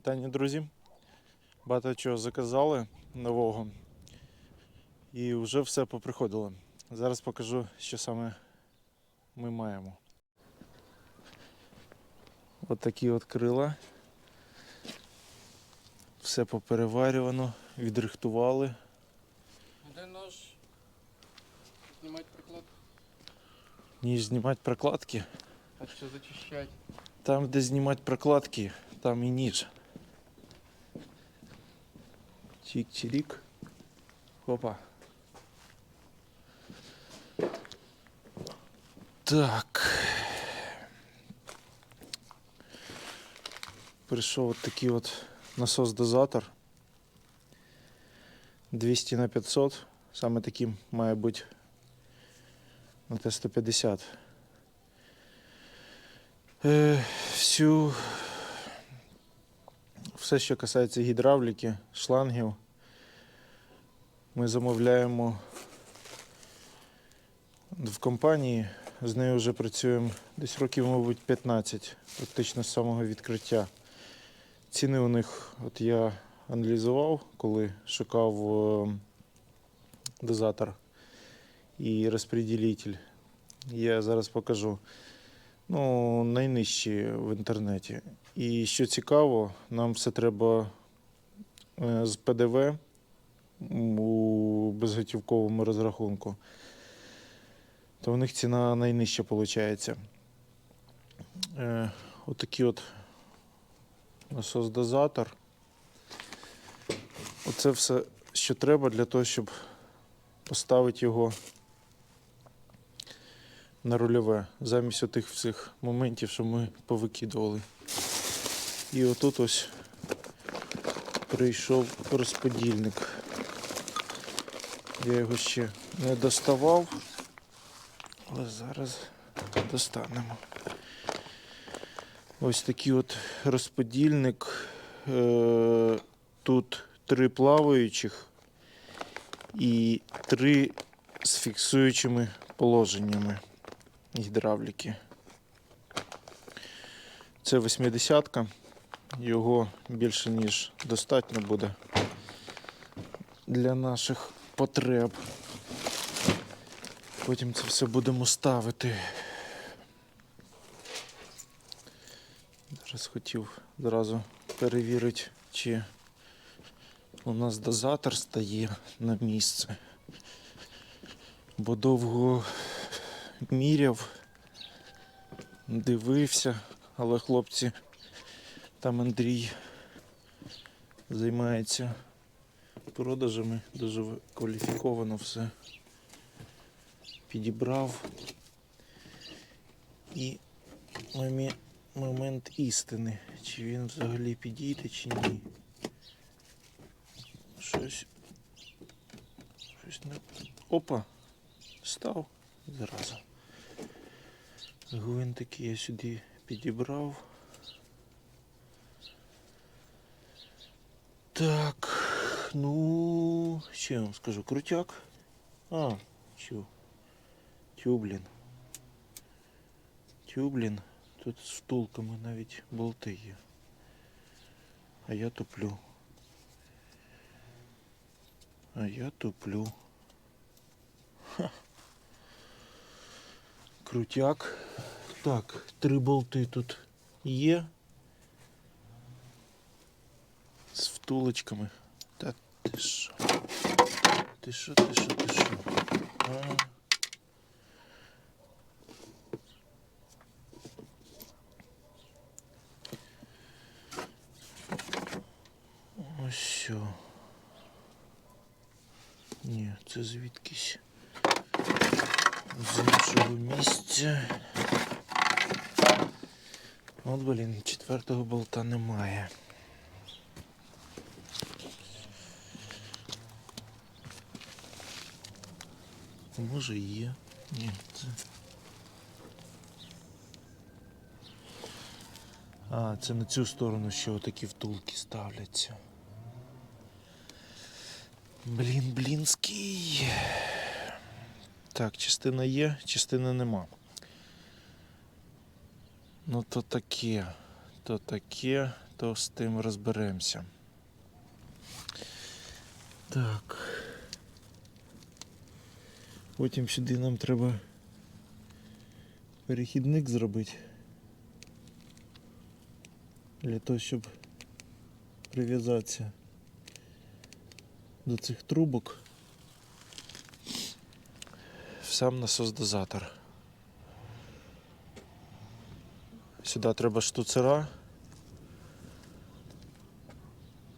вітання, друзі. Багато чого заказали нового. І вже все поприходило. Зараз покажу, що саме ми маємо. От такі от крила. Все попереварювано, відрихтували. Де нож? Знімати приклад. Ніж знімати прокладки. А що зачищать? Там, де знімати прокладки, там і ніж. Чик-чирік. Хопа. Так. Прийшов от такий от насос-дозатор. 200 на 500. Саме таким має бути на Т-150. Е, всю все, що касається гідравліки, шлангів, ми замовляємо в компанії. З нею вже працюємо десь років, мабуть, 15, практично з самого відкриття. Ціни у них, от я аналізував, коли шукав е, дозатор і розподілитель. Я зараз покажу ну, найнижчі в інтернеті. І що цікаво, нам все треба е, з ПДВ у безготівковому розрахунку. То в них ціна найнижча виходить. Е, отакий от насос-дозатор. Оце все, що треба для того, щоб поставити його на рульове, замість отих всіх моментів, що ми повикидували. І отут ось прийшов розподільник. Я його ще не доставав, але зараз достанемо. Ось такий от розподільник. Е, Тут три плаваючих і три з фіксуючими положеннями гідравліки. Це 80-ка. Його більше ніж достатньо буде для наших потреб. Потім це все будемо ставити. Зараз хотів зразу перевірити, чи у нас дозатор стає на місце. Бо довго міряв, дивився, але хлопці, там Андрій займається продажами, дуже кваліфіковано все підібрав. І момент істини, чи він взагалі підійде, чи ні. Щось. Щось не. Опа! Став зразу. Гвинтики я сюди підібрав. Так, ну, що я вам скажу, крутяк. А, чу. Тюблін. Тюблін. Тут з втулками навіть болти є. А я туплю. А я туплю. Крутяк. Так, три болти тут є. З втулочками. Ти що? Ти що, ти що, ти що? А? Ось. Ні, це звідкись з іншого місця. От, блін, четвертого болта немає. Може і є. Ні, це. А, це на цю сторону ще отакі втулки ставляться. Блін, блінський. Так, частина є, частини нема. Ну то таке, то таке, то з тим розберемося. Так. Потім сюди нам треба перехідник зробити. Для того, щоб прив'язатися до цих трубок сам насос-дозатор. Сюди треба штуцера.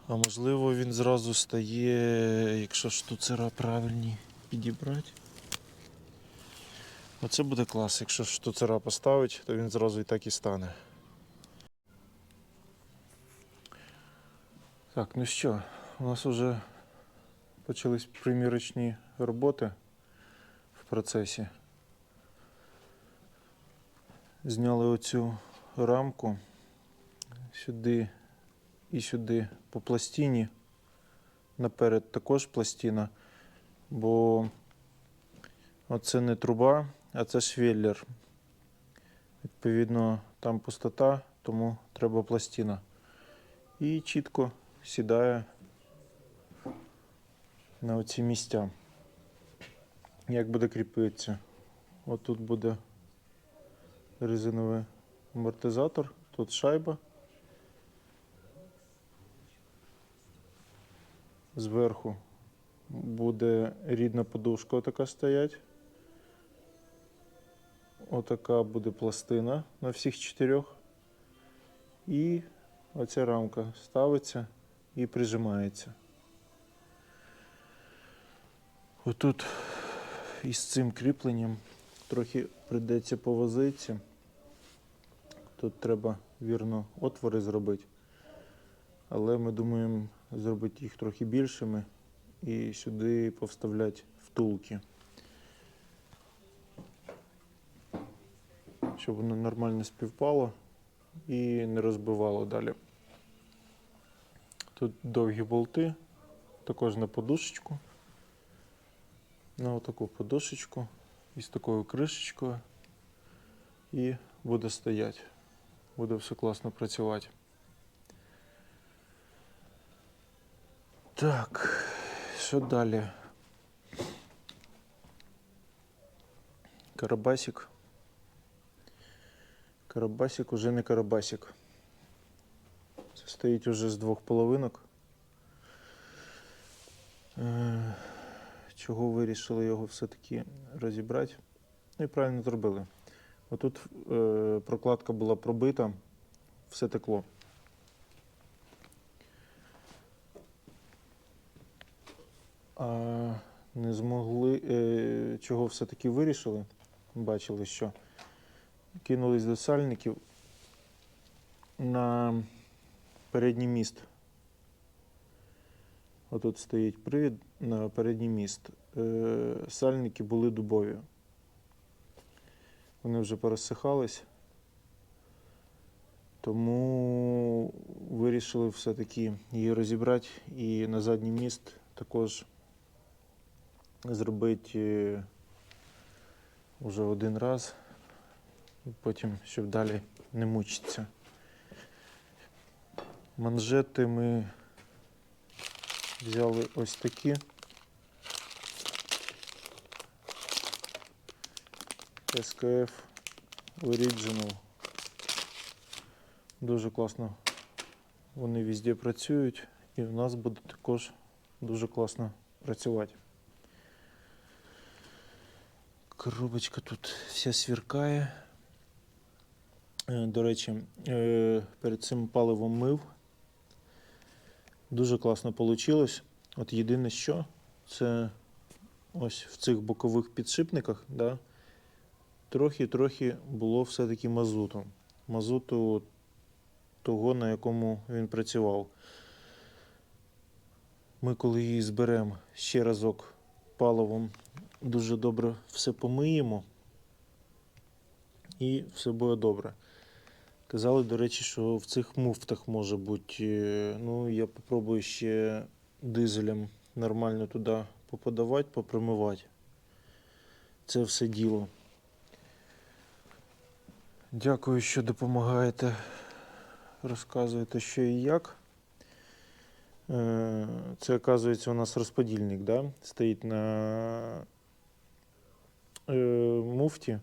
А можливо він зразу стає, якщо штуцера правильні підібрати. Оце буде клас, якщо штуцера поставить, то він зразу і так і стане. Так, ну що, у нас вже почались примірочні роботи в процесі. Зняли оцю рамку сюди і сюди по пластині. Наперед також пластина, бо оце не труба, а це швеллер. Відповідно, там пустота, тому треба пластина. І чітко сідає на оці місця. Як буде кріпитися? Отут буде резиновий амортизатор, тут шайба. Зверху буде рідна подушка така стоять. Отака буде пластина на всіх чотирьох. І оця рамка ставиться і прижимається. Отут із цим кріпленням трохи прийдеться повозитися. Тут треба вірно отвори зробити. Але ми думаємо зробити їх трохи більшими і сюди повставляти втулки. Щоб воно нормально співпало і не розбивало далі. Тут довгі болти, також на подушечку. На отаку подушечку із такою кришечкою. І буде стояти. Буде все класно працювати. Так, що далі? Карабасик. Карабасик уже не карабасик. Це стоїть уже з двох половинок. Е, Чого вирішили його все-таки розібрати? Ну і правильно зробили. Отут е, прокладка була пробита, все текло. А не змогли, е, чого все-таки вирішили? Бачили, що кинулись до сальників на передній міст. Отут стоїть привід на передній міст. Е, сальники були дубові. Вони вже порозсихались. Тому вирішили все-таки її розібрати і на задній міст також зробити е, вже один раз, потім, щоб далі не мучитися. Манжети ми взяли ось такі. SKF Original. Дуже класно вони везде працюють і в нас буде також дуже класно працювати. Коробочка тут вся сверкає. Е, До речі, е, перед цим паливом мив. Дуже класно вийшло. От єдине що, це ось в цих бокових підшипниках, да, трохи-трохи було все-таки мазуту. Мазуту того, на якому він працював. Ми, коли її зберемо ще разок паливом, дуже добре все помиємо і все буде добре. Казали, до речі, що в цих муфтах може бути. е, Ну, я попробую ще дизелем нормально туди поподавати, попромивати. Це все діло. Дякую, що допомагаєте розказуєте, що і як. Е, Це, оказується, у нас розподільник, да? стоїть на е, муфті,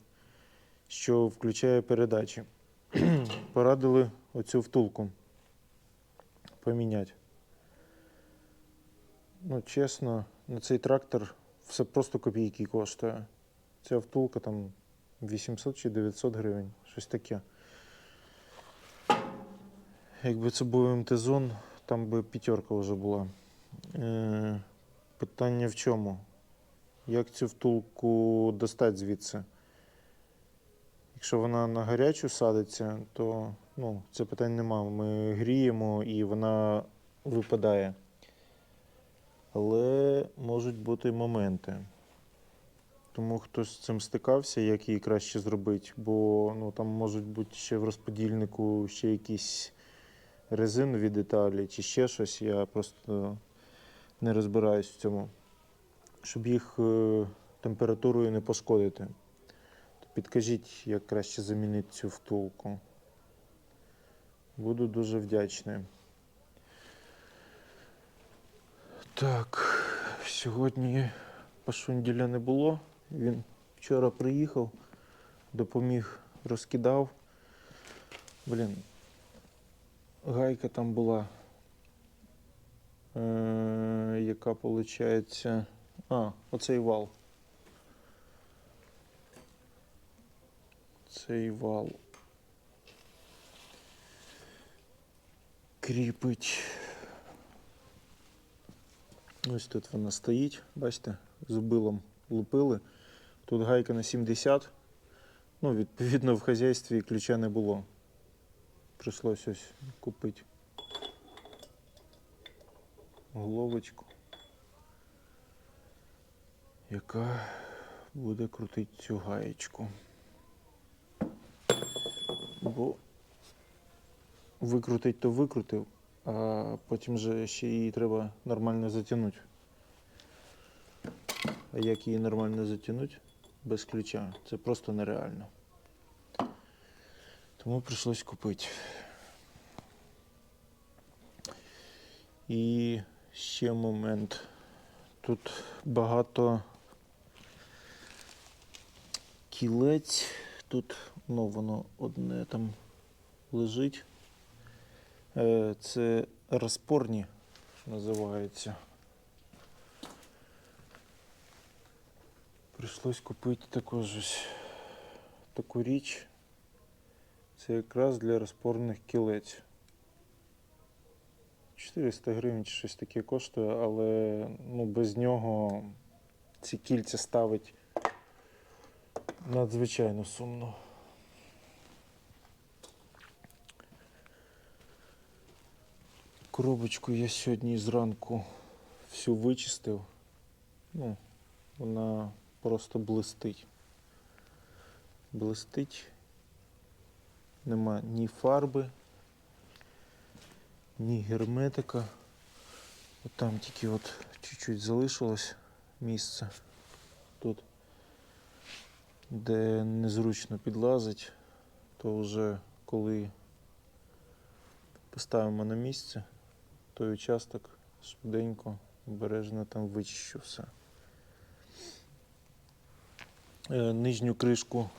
що включає передачі. Порадили оцю втулку поміняти. Ну, чесно, на цей трактор все просто копійки коштує. Ця втулка там 800 чи 900 гривень, щось таке. Якби це був МТ-зон, там би п'ятерка вже була. Е, питання в чому? Як цю втулку достати звідси? Якщо вона на гарячу садиться, то ну, це питань нема. Ми гріємо і вона випадає. Але можуть бути моменти. Тому хтось з цим стикався, як її краще зробити, бо ну, там можуть бути ще в розподільнику ще якісь резинові деталі чи ще щось. Я просто не розбираюсь в цьому. Щоб їх е, температурою не пошкодити. Підкажіть, як краще замінити цю втулку. Буду дуже вдячний. Так, сьогодні Пашунділя не було. Він вчора приїхав, допоміг, розкидав. Блін, гайка там була, е, яка виходить. А, оцей вал. Цей вал. Кріпить. Ось тут вона стоїть, бачите, зубилом лупили. Тут гайка на 70. Ну, відповідно, в хазяйстві ключа не було. Прийшлось ось купити головочку, яка буде крутити цю гаєчку. Бо викрутить, то викрутив, а потім же ще її треба нормально затягнути. А як її нормально затягнути без ключа? Це просто нереально. Тому прийшлось купити. І ще момент. Тут багато кілець. Тут ну, воно одне там лежить. Е, Це розпорні називається. Прийшлось купити також ось таку річ. Це якраз для розпорних кілець. 400 гривень чи щось таке коштує, але ну, без нього ці кільця ставить надзвичайно сумно. Коробочку я сьогодні зранку всю вичистив. Ну, вона просто блистить. Блистить. Нема ні фарби, ні герметика. От там тільки от чуть-чуть залишилось місце тут, де незручно підлазить, то вже коли поставимо на місце, той участок швиденько, обережно там вичищу все. Е, Нижню кришку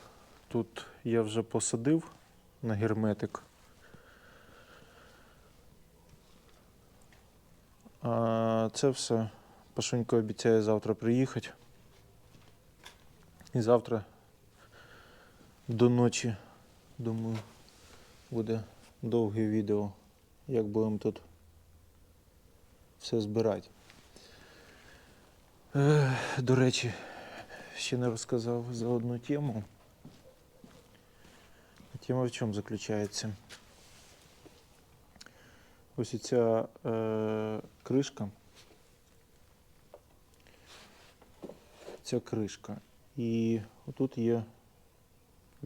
тут я вже посадив на герметик. А це все Пашунько обіцяє завтра приїхати. І завтра до ночі, думаю, буде довге відео, як будемо тут все збирати. Е, До речі, ще не розказав за одну тему. Тема в чому заключається? Ось ця е, кришка. Ця кришка. І отут є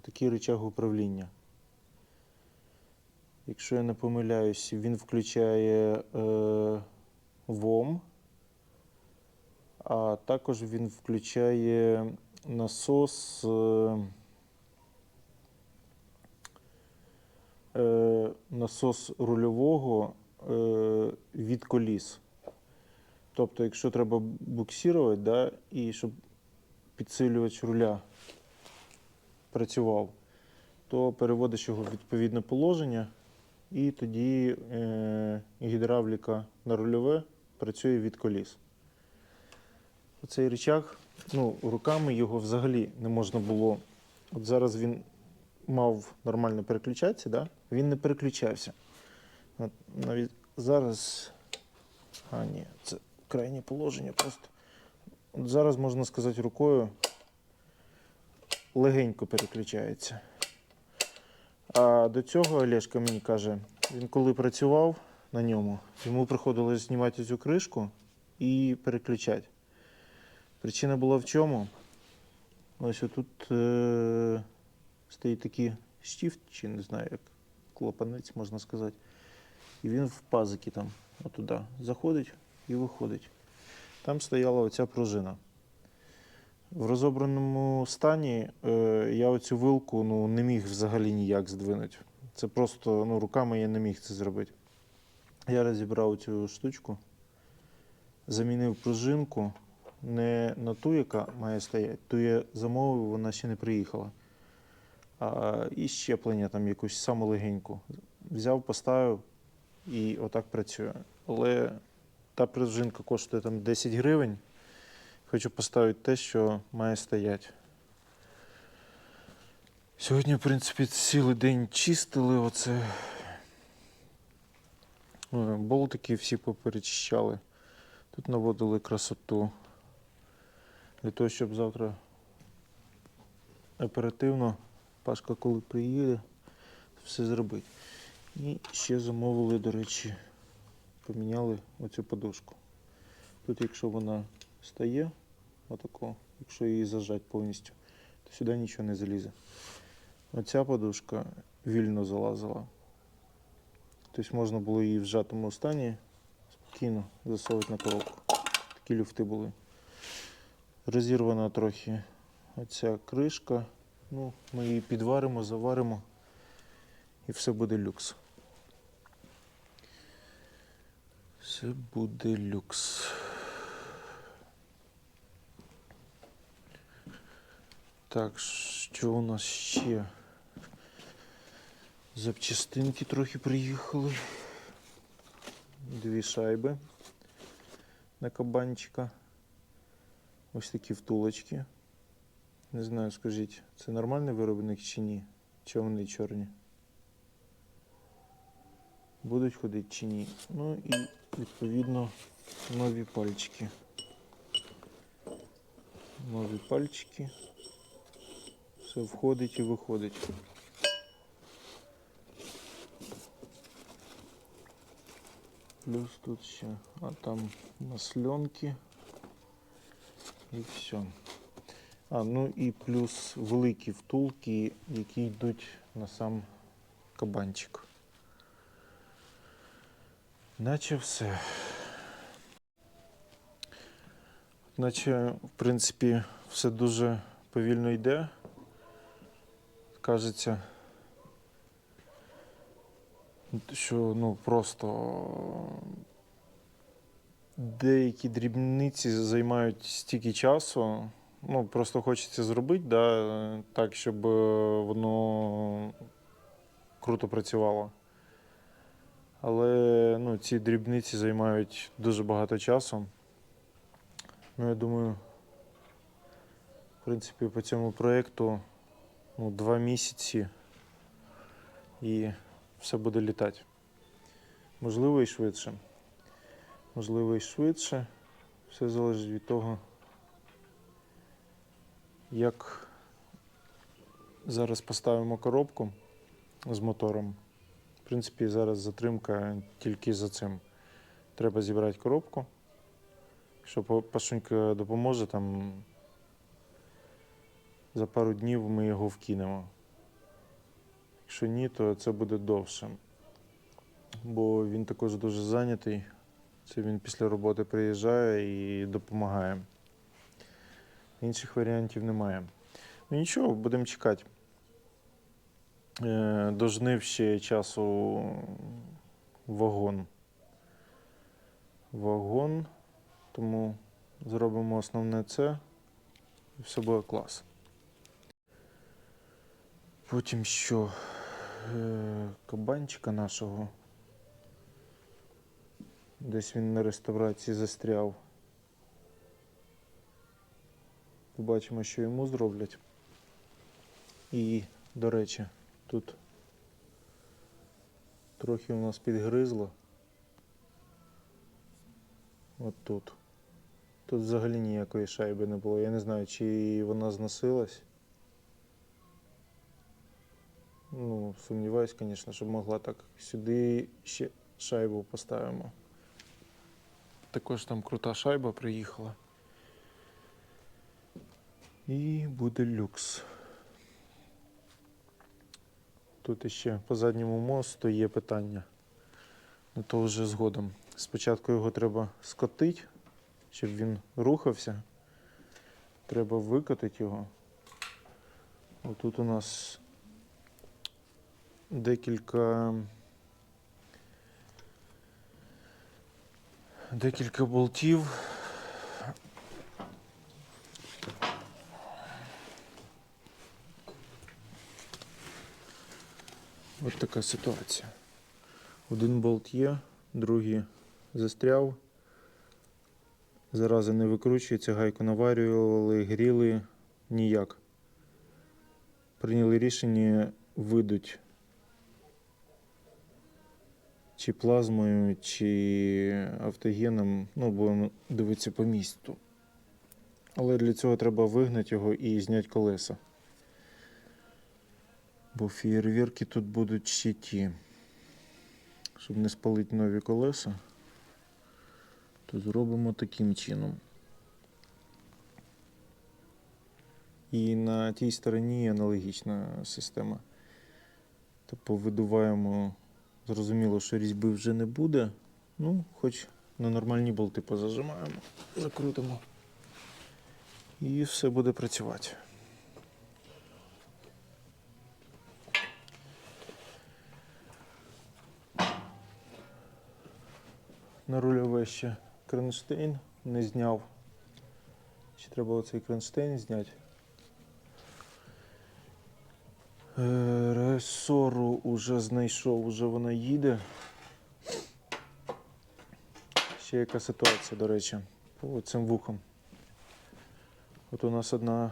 такий рычаг управління. Якщо я не помиляюсь, він включає е, ВОМ, а також він включає насос. Е, е, насос рульового е, від коліс. Тобто, якщо треба буксирувати, да, і щоб підсилювач руля працював, то переводиш його в відповідне положення, і тоді гідравліка на рульове працює від коліс. Оцей рычаг, ну, руками його взагалі не можна було. От зараз він мав нормально переключатися, да? він не переключався. От навіть зараз. А, ні, це крайнє положення просто. От зараз, можна сказати, рукою легенько переключається. А до цього Олешка мені каже, він коли працював на ньому, йому приходилось знімати цю кришку і переключати. Причина була в чому? Ось отут е- стоїть такий штіфт, чи не знаю, як клапанець можна сказати. І він в пазики там, отуди, заходить і виходить. Там стояла оця пружина. В розобраному стані е, я оцю вилку ну, не міг взагалі ніяк здвинути. Це просто ну, руками я не міг це зробити. Я розібрав цю штучку, замінив пружинку не на ту, яка має стояти, ту я замовив, вона ще не приїхала. А, і щеплення там якусь саму легеньку. Взяв, поставив і отак працює. Але та пружинка коштує там 10 гривень. Хочу поставити те, що має стояти. Сьогодні, в принципі, цілий день чистили оце. Е, Болтики всі поперечищали. Тут наводили красоту. Для того, щоб завтра оперативно Пашка, коли приїде, все зробити. І ще замовили, до речі, поміняли оцю подушку. Тут, якщо вона стає, отако, якщо її зажать повністю, то сюди нічого не залізе. Оця подушка вільно залазила. Тобто можна було її в зжатому стані спокійно засовувати на коробку. Такі люфти були. Розірвана трохи оця кришка. Ну, ми її підваримо, заваримо і все буде люкс. Все буде люкс. Так, що у нас ще? Запчастинки трохи приїхали. Дві шайби на кабанчика. Ось такі втулочки. Не знаю, скажіть, це нормальний виробник чи ні? Чи вони чорні? Будуть ходити чи ні? Ну і відповідно нові пальчики. Нові пальчики. Все входить і виходить. Плюс тут ще, а там масленки. І все. А, ну і плюс великі втулки, які йдуть на сам кабанчик. Наче все. Наче, в принципі, все дуже повільно йде. Кажеться, що ну просто деякі дрібниці займають стільки часу. Ну, просто хочеться зробити, да, так, щоб е, воно круто працювало. Але ну, ці дрібниці займають дуже багато часу. Ну, я думаю, в принципі, по цьому проєкту ну, два місяці і все буде літати. Можливо, і швидше. Можливо, і швидше. Все залежить від того, як зараз поставимо коробку з мотором. В принципі, зараз затримка тільки за цим. Треба зібрати коробку. Якщо Па- Пашунька допоможе, там за пару днів ми його вкинемо. Якщо ні, то це буде довше. Бо він також дуже зайнятий. Це він після роботи приїжджає і допомагає. Інших варіантів немає. Ну нічого, будемо чекати. Е, До жнив ще часу вагон. Вагон, тому зробимо основне це і все буде клас. Потім що? Е, Кабанчика нашого. Десь він на реставрації застряв. Побачимо, що йому зроблять. І, до речі, тут трохи у нас підгризло. От тут. Тут взагалі ніякої шайби не було. Я не знаю, чи вона зносилась. Ну, сумніваюсь, звісно, щоб могла так. Сюди ще шайбу поставимо. Також там крута шайба приїхала. І буде люкс. Тут іще по задньому мосту є питання. Ну то вже згодом. Спочатку його треба скотити, щоб він рухався. Треба викотити його. Отут у нас декілька. Декілька болтів. Ось така ситуація. Один болт є, другий застряв. Зараза не викручується, гайку наварювали, гріли ніяк. Прийняли рішення видуть чи плазмою, чи автогеном, ну, будемо дивитися по місту. Але для цього треба вигнати його і зняти колеса. Бо фєєрверки тут будуть ще ті. Щоб не спалити нові колеса, то зробимо таким чином. І на тій стороні аналогічна система. Тобто видуваємо, зрозуміло, що різьби вже не буде. Ну, хоч на нормальні болти позажимаємо, закрутимо. І все буде працювати. На рульове ще кронштейн не зняв. Ще треба оцей кронштейн зняти. Е, Ресору уже знайшов, уже вона їде. Ще яка ситуація, до речі, по цим вухам. От у нас одна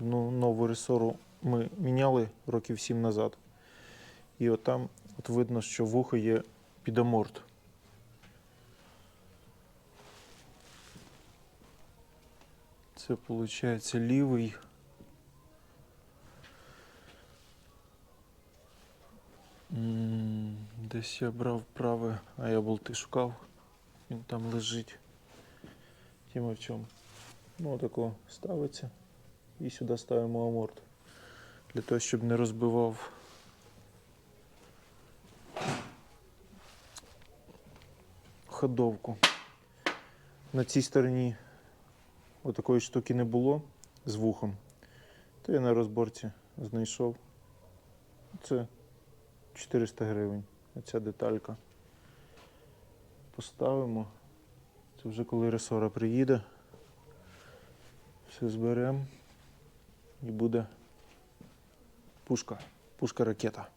ну, нову ресору ми міняли років 7 назад. І от там от видно, що вухо є підаморт. Це виходить лівий. Десь я брав праве, а я болти шукав. Він там лежить. Тема в чому? Ну, отако ставиться. І сюди ставимо аморт. Для того, щоб не розбивав ходовку. На цій стороні отакої штуки не було з вухом. То я на розборці знайшов. Це 400 гривень. Оця деталька. Поставимо. Це вже коли ресора приїде. Все зберемо і буде пушка. Пушка ракета.